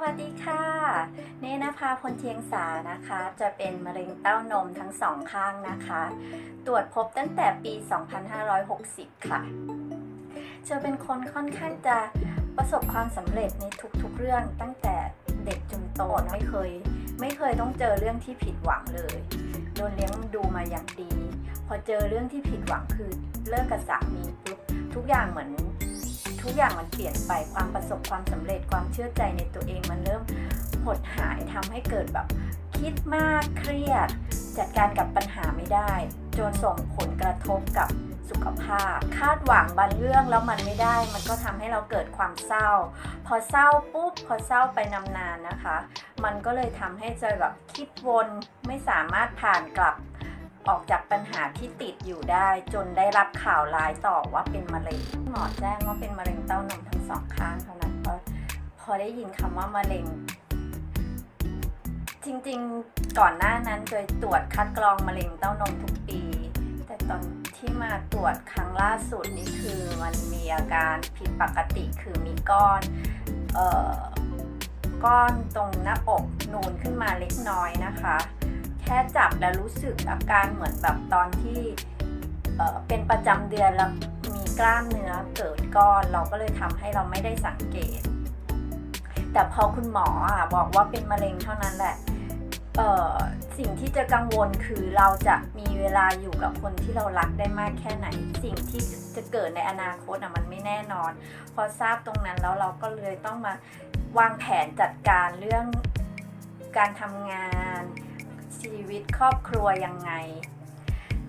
วัสดีค่ะเนนภาพลเทียงสานะคะ จะเป็นมะเร็งเต้านมทั้งสองข้างนะคะ ตรวจพบตั้งแต่ปี 2560 ค่ะ จะเป็นคนค่อนข้างจะประสบความสำเร็จในทุกๆเรื่องตั้งแต่เด็กจนโตไม่เคย ไม่เคยต้องเจอเรื่องที่ผิดหวังเลยโดนเลี้ยงดูมาอย่างดี พอเจอเรื่องที่ผิดหวังคือเลิกกับสามีปุ๊บทุกอย่างเหมือน ทุกอย่างมันเปลี่ยนไปความประสบความสำเร็จความเชื่อใจในตัวเองมันเริ่มหดหายทำให้เกิดแบบคิดมากเครียด จัดการกับปัญหาไม่ได้ จนส่งผลกระทบกับสุขภาพ คาดหวังบางเรื่องแล้วมันไม่ได้ มันก็ทำให้เราเกิดความเศร้า พอเศร้าปุ๊บพอเศร้าไปนานๆนะคะ มันก็เลยทำให้ใจแบบคิดวนไม่สามารถผ่านกลับ ออกจากปัญหาที่ติดอยู่ได้ จนได้รับข่าวร้ายต่อว่าเป็นมะเร็งหมอแจ้งว่าเป็นมะเร็งเต้านมทั้งสองข้างเท่านั้นพอพอได้ยินคำว่ามะเร็ง จริงๆก่อนหน้านั้นเคยตรวจคัดกรองมะเร็งเต้านมทุกปี แต่ตอนที่มาตรวจครั้งล่าสุดนี่คือมันมีอาการผิดปกติคือมีก้อนเอ่อก้อนตรงหน้าอกนูนขึ้นมาเล็กน้อยนะคะ แค่จับแล้วรู้สึกอาการเหมือนแบบตอนที่เเป็นประจำเดือนแล้วมีกล้ามเนื้อเกิดก้อน เราก็เลยทำให้เราไม่ได้สังเกต แต่พอคุณหมออะบอกว่าเป็นมะเร็งเท่านั้นแหละสิ่งที่จะกังวลคือเราจะมีเวลาอยู่กับคนที่เรารักได้มากแค่ไหน สิ่งที่จะเกิดในอนาคตอะมันไม่แน่นอน พอทราบตรงนั้นแล้วเราก็เลยต้องมาวางแผนจัดการเรื่องการทำงาน ชีวิตครอบครัวยังไง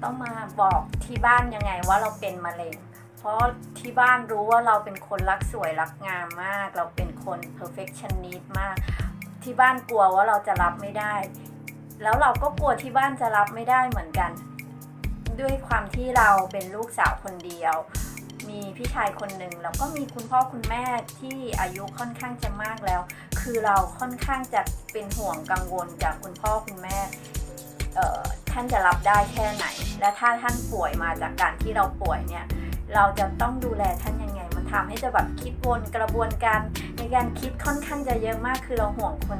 ต้องมาบอกที่บ้านยังไงว่าเราเป็นมะเร็ง เพราะที่บ้านรู้ว่าเราเป็นคนรักสวยรักงามมาก เราเป็นคน perfectionist มาก ที่บ้านกลัวว่าเราจะรับไม่ได้ แล้วเราก็กลัวที่บ้านจะรับไม่ได้เหมือนกัน ด้วยความที่เราเป็นลูกสาวคนเดียว มีพี่ชายคนหนึ่งแล้วก็มีคุณพ่อคุณแม่ที่อายุค่อนข้างจะมากแล้ว คือเราค่อนข้างจะเป็นห่วงกังวลจากคุณพ่อคุณแม่เอ่อท่านจะรับได้แค่ไหน และถ้าท่านป่วยมาจากการที่เราป่วยเนี่ยเราจะต้องดูแลท่านยังไง มันทำให้จะแบบคิดวนกระบวนการในการคิดค่อนข้างจะเยอะมาก คือเราห่วงคน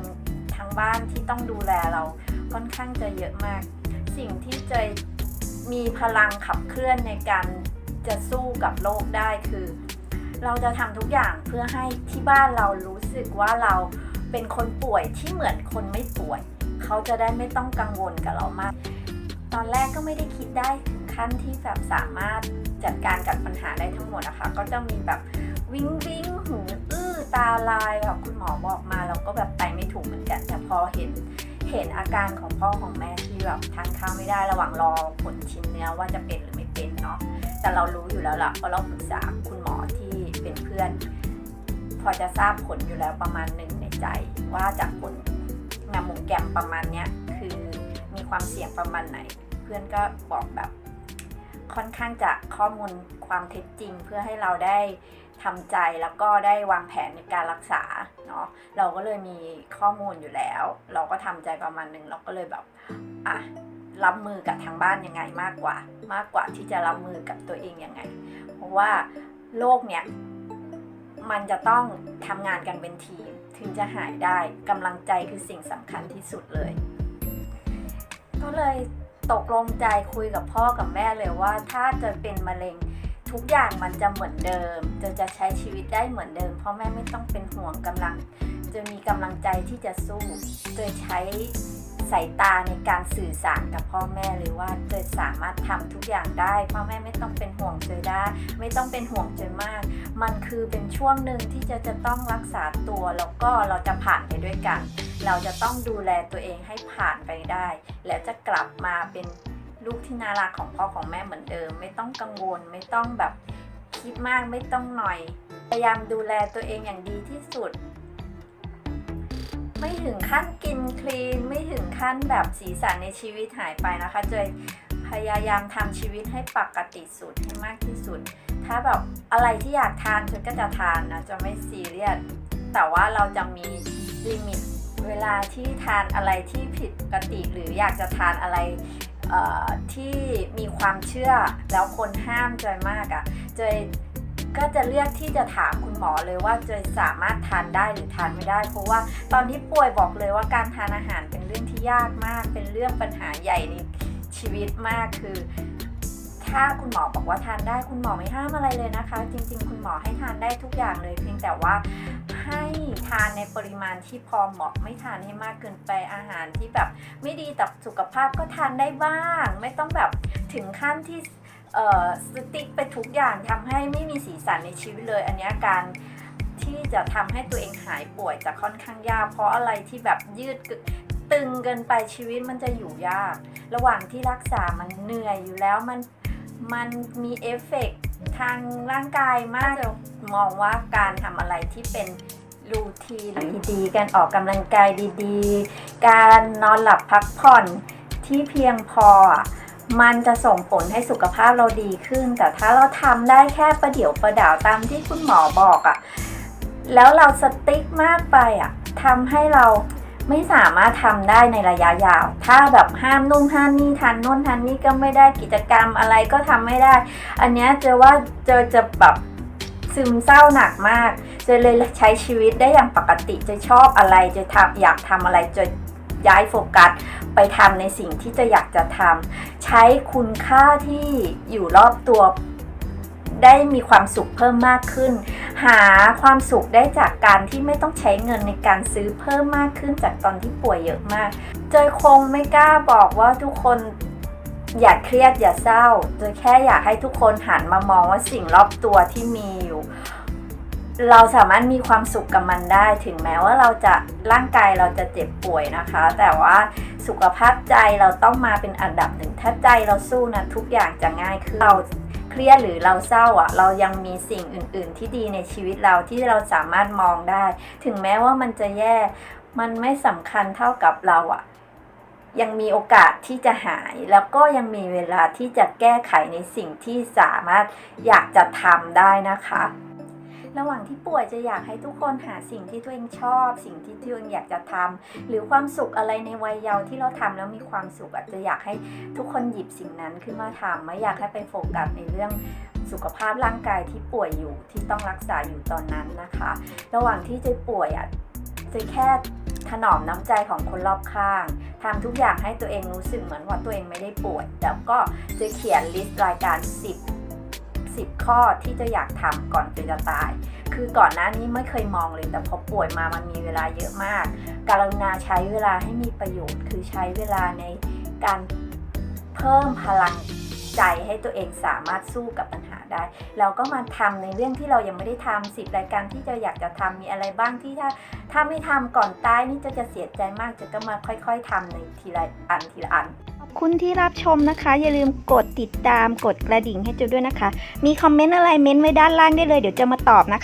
ทางบ้านที่ต้องดูแลเราค่อนข้างจะเยอะมาก สิ่งที่เจยมีพลังขับเคลื่อนในการ จะสู้กับโลกได้คือ เราจะทำทุกอย่างเพื่อให้ที่บ้านเรารู้สึกว่าเราเป็นคนป่วยที่เหมือนคนไม่ป่วย เขาจะได้ไม่ต้องกังวลกับเรามาก ตอนแรกก็ไม่ได้คิดได้ถึงขั้นที่แบบสามารถจัดการกับปัญหาได้ทั้งหมดนะคะ ก็จะมีแบบวิงวิงหูอื้อตาลายแบบคุณหมอบอกมาเราก็แบบไปไม่ถูกเหมือนกันแต่พอเห็นเห็นอาการของพ่อของแม่ที่แบบทานข้าวไม่ได้ระหว่างรอผลชิ้นเนื้อว่าจะเป็นหรือไม่ แต่เรารู้อยู่แล้วล่ะเพราะเราปรึกษาคุณหมอที่เป็นเพื่อน พอจะทราบผลอยู่แล้วประมาณหนึ่งในใจ ว่าจากผลแมมโมแกมประมาณเนี้ยคือมีความเสี่ยงประมาณไหน เพื่อนก็บอกแบบ ค่อนข้างจะข้อมูลความเท็จจริง เพื่อให้เราได้ทำใจแล้วก็ได้วางแผนในการรักษาเนาะเราก็เลยมีข้อมูลอยู่แล้ว เราก็ทำใจประมาณหนึ่งเราก็เลยแบบอะ รับมือกับทางบ้านยังไงมากกว่า มากกว่าที่จะรับมือกับตัวเองยังไง เพราะว่าโรคเนี่ยมันจะต้องทำงานกันเป็นทีม ถึงจะหายได้กำลังใจคือสิ่งสำคัญที่สุดเลย ก็เลยตกลงใจคุยกับพ่อกับแม่เลยว่าถ้าจะเป็นมะเร็งทุกอย่างมันจะเหมือนเดิมจะจะใช้ชีวิตได้เหมือนเดิมพ่อแม่ไม่ต้องเป็นห่วงกำลัง จะมีกำลังใจที่จะสู้โดยใช้ สายตาในการสื่อสารกับพ่อแม่หรือว่าเจยสามารถทำทุกอย่างได้พ่อแม่ไม่ต้องเป็นห่วงเจยได้ ไม่ต้องเป็นห่วงเจยมาก มันคือเป็นช่วงหนึ่งที่จะจะต้องรักษาตัวแล้วก็เราจะผ่านไปด้วยกัน เราจะต้องดูแลตัวเองให้ผ่านไปได้ และจะกลับมาเป็นลูกที่น่ารักของพ่อของแม่เหมือนเดิม ไม่ต้องกังวลไม่ต้องแบบคิดมากไม่ต้องหน่อย พยายามดูแลตัวเองอย่างดีที่สุด ไม่ถึงขั้นกินคลีน ไม่ถึงขั้นแบบสีสันในชีวิตหายไปนะคะเจยพยายามทำชีวิตให้ปกติสุดให้มากที่สุด ถ้าแบบอะไรที่อยากทานฉันก็จะทานนะจะไม่ซีเรียสแต่ว่าเราจะมีลิมิตเวลาที่ทานอะไรที่ผิดปกติ หรืออยากจะทานอะไรที่มีความเชื่อแล้วคนห้ามจอยมากอะ่ะจอย ก็จะเลือกที่จะถามคุณหมอเลยว่าจะสามารถทานได้หรือทานไม่ได้ เพราะว่าตอนที่ป่วยบอกเลยว่าการทานอาหารเป็นเรื่องที่ยากมาก เป็นเรื่องปัญหาใหญ่ในชีวิตมากคือ ถ้าคุณหมอบอกว่าทานได้คุณหมอไม่ห้ามอะไรเลยนะคะ จริง ๆ คุณหมอให้ทานได้ทุกอย่างเลย เพียงแต่ว่าให้ทานในปริมาณที่พอเหมาะไม่ทานให้มากเกินไปอาหารที่แบบ ไม่ดีต่อสุขภาพก็ทานได้บ้าง ไม่ต้องแบบถึงขั้นที่ สติ๊กไปทุกอย่างทำให้ไม่มีสีสันในชีวิตเลย อันนี้การที่จะทำให้ตัวเองหายป่วยจะค่อนข้างยาก เพราะอะไรที่แบบยืดตึงเกินไปชีวิตมันจะอยู่ยาก ระหว่างที่รักษามันเหนื่อยอยู่แล้วมันมันมีเอฟเฟกต์ทางร่างกายมากจะมองว่าการทำอะไรที่เป็นรูทีนดีๆการออกกำลังกายดีๆ การนอนหลับพักผ่อนที่เพียงพอ มันจะส่งผลให้สุขภาพเราดีขึ้น แต่ถ้าเราทำได้แค่ประเดี๋ยวประดาวตามที่คุณหมอบอกอะแล้วเราสติ๊กมากไปอะทำให้เราไม่สามารถทำได้ในระยะยาว ถ้าแบบห้ามนุ่งห้ามนี่ทันนู่นทันนี่ก็ไม่ได้กิจกรรมอะไรก็ทำไม่ได้ อันเนี้ยเจอว่าเจอจะแบบซึมเศร้าหนักมาก เจอเลยใช้ชีวิตได้อย่างปกติ จะชอบอะไร จะทำอยากทำอะไรจะ ย้ายโฟกัสไปทำในสิ่งที่จะอยากจะทำใช้คุณค่าที่อยู่รอบตัวได้มีความสุขเพิ่มมากขึ้น หาความสุขได้จากการที่ไม่ต้องใช้เงินในการซื้อเพิ่มมากขึ้นจากตอนที่ป่วยเยอะมาก เจยคงไม่กล้าบอกว่าทุกคนอย่าเครียดอย่าเศร้าเจยแค่อยากให้ทุกคนหันมามองว่าสิ่งรอบตัวที่มีอยู่ เราสามารถมีความสุขกับมันได้ ถึงแม้ว่าเราจะร่างกายเราจะเจ็บป่วยนะคะ แต่ว่าสุขภาพใจเราต้องมาเป็นอันดับหนึ่ง ถ้าใจเราสู้นะทุกอย่างจะง่ายขึ้นเราเครียดหรือเราเศร้าอะ เรายังมีสิ่งอื่น ๆ ที่ดีในชีวิตเราที่เราสามารถมองได้ ถึงแม้ว่ามันจะแย่ มันไม่สำคัญเท่ากับเราอะ ยังมีโอกาสที่จะหายแล้วก็ยังมีเวลาที่จะแก้ไขในสิ่งที่สามารถอยากจะทำได้นะคะ ระหว่างที่ป่วยจะอยากให้ทุกคนหาสิ่งที่ตัวเองชอบ สิ่งที่ตัวเองอยากจะทำหรือความสุขอะไรในวัยเยาว์ที่เราทำแล้วมีความสุขอาจจะอยากให้ทุกคนหยิบสิ่งนั้นขึ้นมาทำไม่อยากให้ไปโฟกัสในเรื่องสุขภาพร่างกายที่ป่วยอยู่ที่ต้องรักษาอยู่ตอนนั้นนะคะ ระหว่างที่เจป่วยอะเจแค่ถนอมน้ำใจของคนรอบข้างทำทุกอย่างให้ตัวเองรู้สึกเหมือนว่าตัวเองไม่ได้ป่วยแล้วก็จะเขียนลิสต์รายการ 10 10 ข้อที่จะอยากทำก่อนจะตาย คือก่อนหน้านี้ไม่เคยมองเลยแต่พอป่วยมามันมีเวลาเยอะมาก การุณาใช้เวลาให้มีประโยชน์ คือใช้เวลาในการเพิ่มพลัง ใจให้ตัวเองสามารถสู้กับปัญหาได้ เราก็มาทำในเรื่องที่เรายังไม่ได้ทำสิบรายการที่จะอยากจะทำมีอะไรบ้างที่ถ้าถ้าไม่ทำก่อนตายนี่จะจะเสียใจมากจะก็มาค่อย ๆทำในทีละอันทีละอันคุณที่รับชมนะคะ อย่าลืมกดติดตามกดกระดิ่งให้จูด้วยนะคะ มีคอมเมนต์อะไรเม้นไว้ด้านล่างได้เลยเดี๋ยวจะมาตอบนะคะ